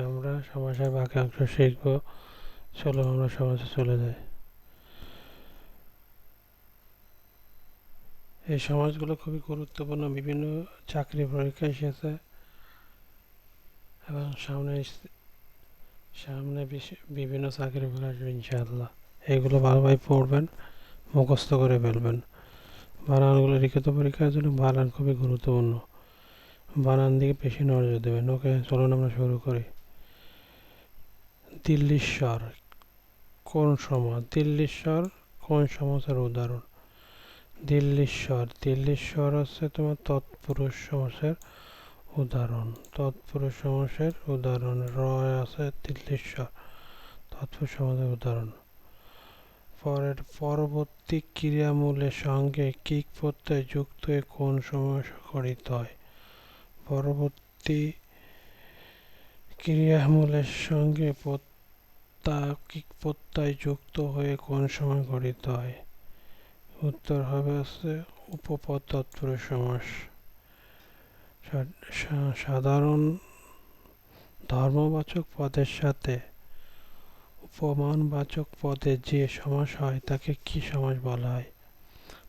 আমরা সমাজের বাকি অংশ শিখব। চলো আমরা সমাজে চলে যাই। এই সমাজগুলো খুবই গুরুত্বপূর্ণ। বিভিন্ন চাকরি পরীক্ষা এসেছে এবং সামনে সামনে বিভিন্ন চাকরি পরীক্ষা আসবে ইনশাআল্লাহ। এগুলো ভালোভাবে পড়বেন, মুখস্থ করে ফেলবেন। বানানগুলো লিখিত পরীক্ষার জন্য বানান খুবই গুরুত্বপূর্ণ। বানান দিকে বেশি নজর দেবেন। ওকে, চলুন আমরা শুরু করি। দিল্লীশ্বর কোন সমাজ? দিল্লীশ্বর কোন সমাজের উদাহরণ? দিল্লীশ্বর। দিল্লীশ্বর হচ্ছে তোমার তৎপুরুষ সমাসের উদাহরণ। তৎপুরুষ সমাসের উদাহরণ। রয় আছে দিল্লীশ্বর তৎপুরুষ সমাজের উদাহরণ। পরের, পরবর্তী ক্রিয়ামূলের সঙ্গে কিক প্রত্যয় যুক্ত কোন সমাস গঠিত হয়? পরবর্তী ক্রিয়ামূলের সঙ্গে প্রত্যাকিক প্রত্যয় যুক্ত হয়ে কোন সময় গঠিত হয়? উত্তর হবে হচ্ছে উপপদ তৎপুরুষ সমাস সাধারণ ধর্মবাচক পদের সাথে উপমানবাচক পদে যে সমাস হয়, তাকে কি সমাস বলা হয়?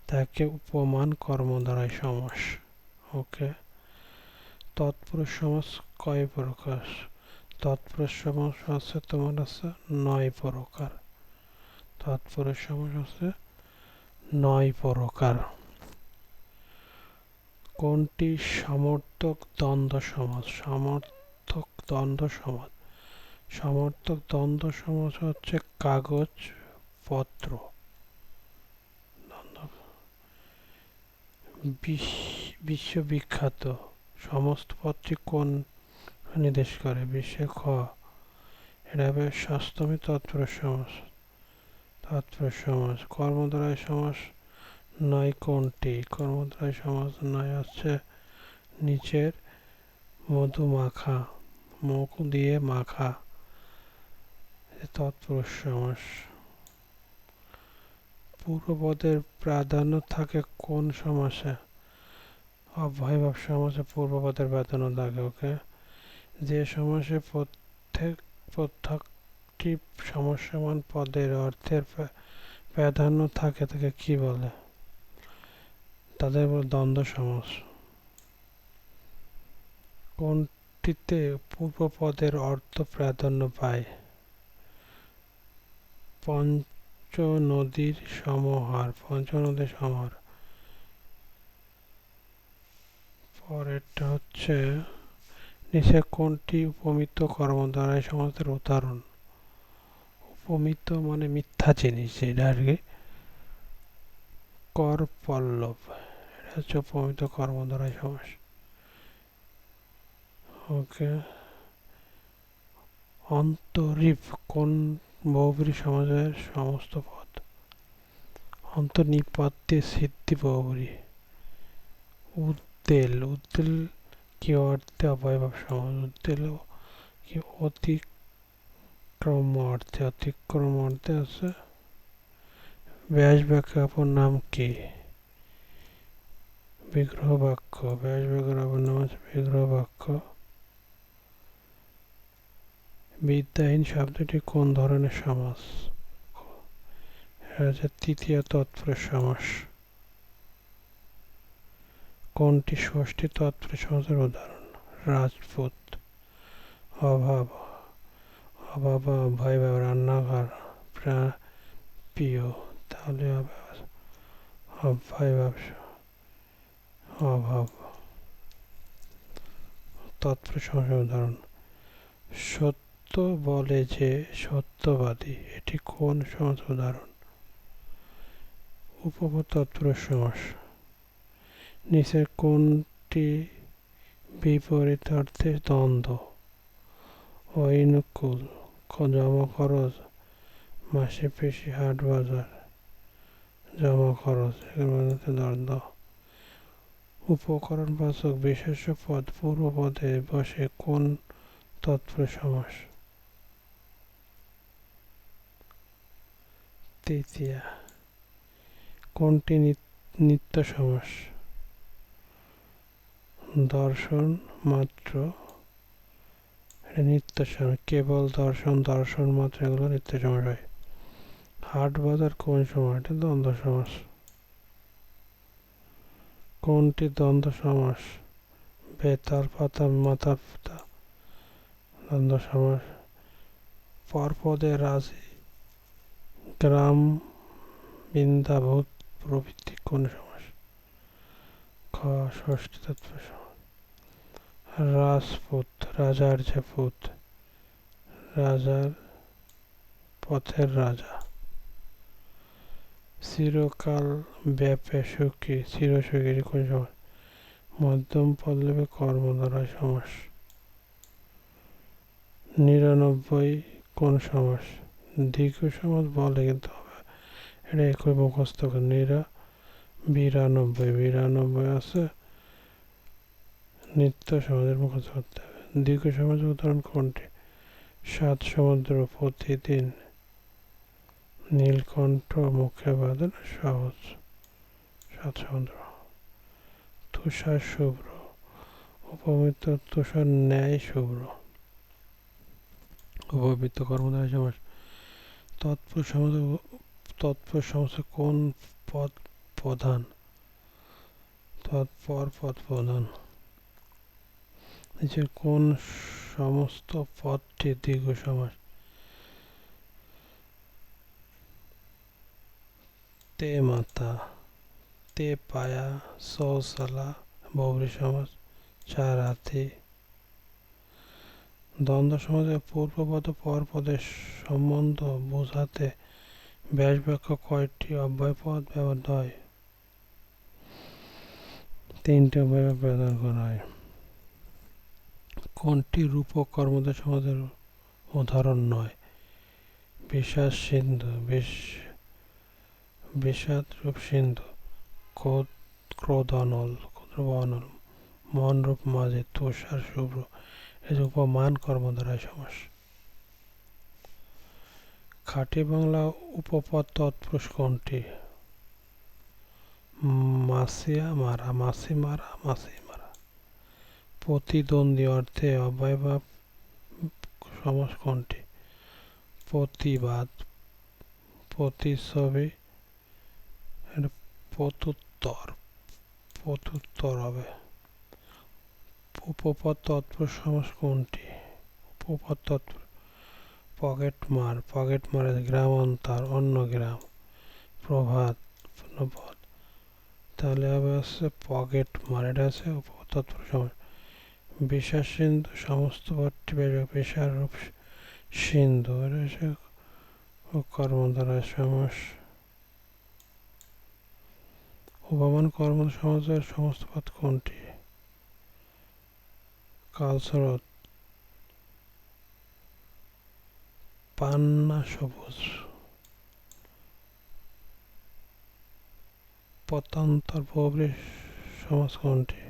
তাকে উপমান কর্মদ্বারায় সমাস। ওকে? তৎপুরুষ সমাস কয় প্রকার? তৎপুরুষ সমাস আছে তোমার আছে নয় প্রকার। তৎপুরুষ সমাস আছে নয় প্রকার। কোনটি সমর্থক দ্বন্দ্ব সমাজ? সমর্থক দ্বন্দ্ব সমাজ। সমর্থক দ্বন্দ্ব সমাজ হচ্ছে কাগজ পত্র। বিশ্ব- বিশ্ববিখ্যাত। সমস্ত পত্রী কোন নির্দেশ করে, বিশ্বে খ। এটা হবে ষষ্ঠমী তৎপুরুষ সমাস তৎপুরুষ সমাস কর্মদ্বারায় সমাস নয় কোনটি কর্মদ্বারায় সমাস নয় হচ্ছে নিচের মধু মাখা, মুখ দিয়ে মাখা। তৎপুরুষ সমাস পূর্বপদের প্রাধান্য থাকে কোন সমাসে? অভয়ভাব সমাসে পূর্বপদের প্রাধান্য থাকে, ওকে? যে সমাসে প্রত্যেক প্রত্যেকটি সমস্যমান পদের অর্থের প্রাধান্য থাকে তাকে কি বলে? তাদের দ্বন্দ্ব সমাস। কোনটিতে পূর্বপদের অর্থ প্রাধান্য পায়? পঞ্চ নদীর সমাহার পঞ্চ নদীর সমাহার। পরেরটা হচ্ছে নিচে কোনটি? উপমিত কর্ম দ্বারা সমাজের উদাহরণ। উপমিত মানে মিথ্যা জিনিস, যেটা আর কি কর পল্লব। এটা হচ্ছে উপমিত কর্ম দ্বারা সমাস ওকে। অন্তরীপ কোন বহুব্রী সমাজের সমস্ত পদ অন্তর্নিপাত্যে সিদ্ধি বহুব্রী। উদ্দেল। উদ্দেল কি অর্থে অবয়ব উদ্দেল কি অতিক্রম অর্থে অতিক্রম অর্থে আছে? ব্যাস অপর নাম কি? বিগ্রহ বাক্য, ব্যাস ব্যাখ্যার অপর নাম আছে বিগ্রহ বাক্য। বিদ্যাহীন শব্দটি কোন ধরনের সমাস? এটা হচ্ছে তৃতীয় তৎপুরুষ সমাস। কোনটি ষষ্ঠী তৎপুরুষ সমাসের উদাহরণ? রাজপুত, অভাব অভাব ভয় ভাব রান্নাঘর, প্রা- প্রিয়, তাহলে অভয় ব্যবসা অভাব। তৎপুরুষ সমাসের উদাহরণ। সত্য বলে যে সত্যবাদী, এটি কোন সমাজ উদাহরণ? উপপদ তৎপুরুষ সমাস। নিচের কোনটি বিপরীত অর্থে দ্বন্দ্ব ঐনুকূল খ- জমা খরচ মাসে পেশি, হাট বাজার জমা খরচ মধ্যে দ্বন্দ্ব। উপকরণ বাচক বিশেষ পদ, পূর্ব পদে বসে কোন তৎপুরুষ সমাস? তৃতীয়া, কোনটি নিত- নিত্য সমাস? দর্শন মাত্র। নিত্য সময় কেবল দর্শন দর্শন মাত্র, এগুলো নিত্য সমাস হয় হাট বাজার কোন সময়? এটা দ্বন্দ্ব সমাস। কোনটি দ্বন্দ্ব সমাস? বেতাল পাতা মাতার পিতা দ্বন্দ্ব সমাস। পরপদে রাজি। গ্রাম বৃন্দাভূত প্রভৃতি কোন সমাস খ, ষষ্ঠী সমাস রাজপুত, রাজার যে পুত, রাজার পথের রাজা। চিরকাল ব্যাপে সুখী চিরসুখী কোন সমাস মধ্যম পল্লবে কর্ম দ্বারা সমাস। নিরানব্বই কোন সমাস? দীর্ঘ সমাস বলে কিন্তু হবে। এটা একই মুখস্থ নিরা বিরানব্বই বিরানব্বই আছে। নিত্য সমাজের মুখস্থ করতে হবে দীর্ঘ সমাজ উদাহরণ কোনটি? সাত সমুদ্র প্রতিদিন নীলকণ্ঠ, মুখে বাঁধেন, সহজ। সাত সমুদ্র। তুষার শুভ্র। উপমিত তুষার ন্যায় শুভ্র। উপবৃত্ত কর্মধারী সমাজ। তৎপুর সমাজ তৎপুর সমাসে কোন পদ প্রধান। তৎপর পদ প্রধান। যে কোন সমস্ত পদটি দীর্ঘ সমাস তে মাতা, তে পায়া সৌসালা বৌরি সমাজ চার হাতি দ্বন্দ্ব সমাজে পূর্বপদ পরপদের সম্বন্ধ বোঝাতে ব্যাস বাক্য কয়টি? অব্যয়পদ ব্যবহৃত হয় তিনটি অব্যয় ব্যবহার করা হয় কোনটি রূপক কর্মদের সমাজের উদাহরণ নয়? বিষাদ সিন্ধু, বিষ বিষাদ রূপ সিন্ধু, ক্রোধ ক্রোধ অনল ক্রোধ অনল মন রূপ মাঝে, তুষার শুভ্র এই উপমান কর্মধারায় সমাস। খাঁটি বাংলা উপপদ তৎপুরুষ কোনটি? মাসিয়া মারা, মাসি মারা মাসি মারা। প্রতিদ্বন্দ্বী অর্থে অব্যয়ভাব সমাস কোনটি প্রতিবাদ, প্রতিচ্ছবি, প্রত্যুত্তর প্রত্যুত্তর হবে। উপপদ তৎপুরুষ সমাস কোনটি উপপদ তৎপুর পকেট মার পকেট মারে গ্রাম অন্তর অন্য গ্রাম। প্রভাত তাহলে হবে হচ্ছে পকেট মার এটা আছে তৎপুর বিশ্বাস সিন্ধু, সমস্ত পদটি পেশার রূপ সিন্ধু। হচ্ছে কর্মধারা সমাস উপমান কর্ম সমাজের সমস্ত পদ কোনটি? কালস্রোত পান্না সবুজ। পতান্তর প্রবৃ সমাজ কোনটি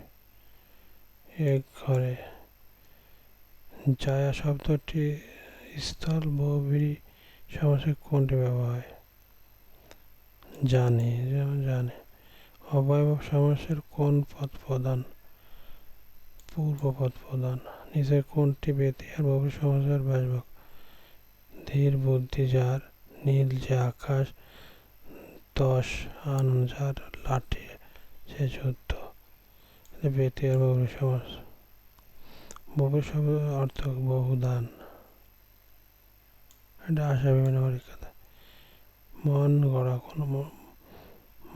এক ঘরে জায়া শব্দটি স্থল বহুবিরি সমাসে কোনটি ব্যবহার জানে যেমন জানে। অবয়ব সমাসের কোন পদ প্রদান পূর্বপদ প্রদান নিজের কোনটি ব্যক্তি আর বহু সমাজের বাসবাক ধীর বুদ্ধি যার, নীল যে আকাশ দশ আনন্দ যার লাঠি যে যুদ্ধ ব্যক্তি আর বহু সমাজ বহু সমাজ অর্থ বহুদান। এটা আসা বিভিন্ন পরীক্ষাতে মন গড়া কোনো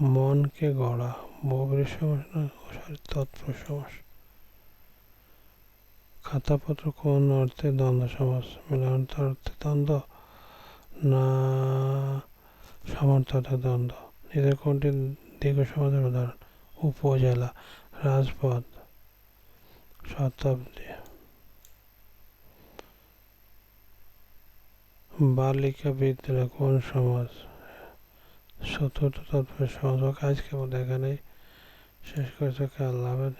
মনকে গড়া বহুবের সমাস না তৎপুর সমাস খাতাপত্র কোন অর্থে দ্বন্দ্ব সমাস মিলনার্থ অর্থে দ্বন্দ্ব? না সমর্থতে দ্বন্দ্ব। নিজের কোনটি দীর্ঘ সমাজের উদাহরণ উপজেলা, রাজপথ, শতাব্দী। বালিকা বিদ্যালয় কোন সমাজ? চতুর্থ তৎপর সমাজ। কাজ আজকে মধ্যে এখানেই শেষ করেছে। আল্লাহ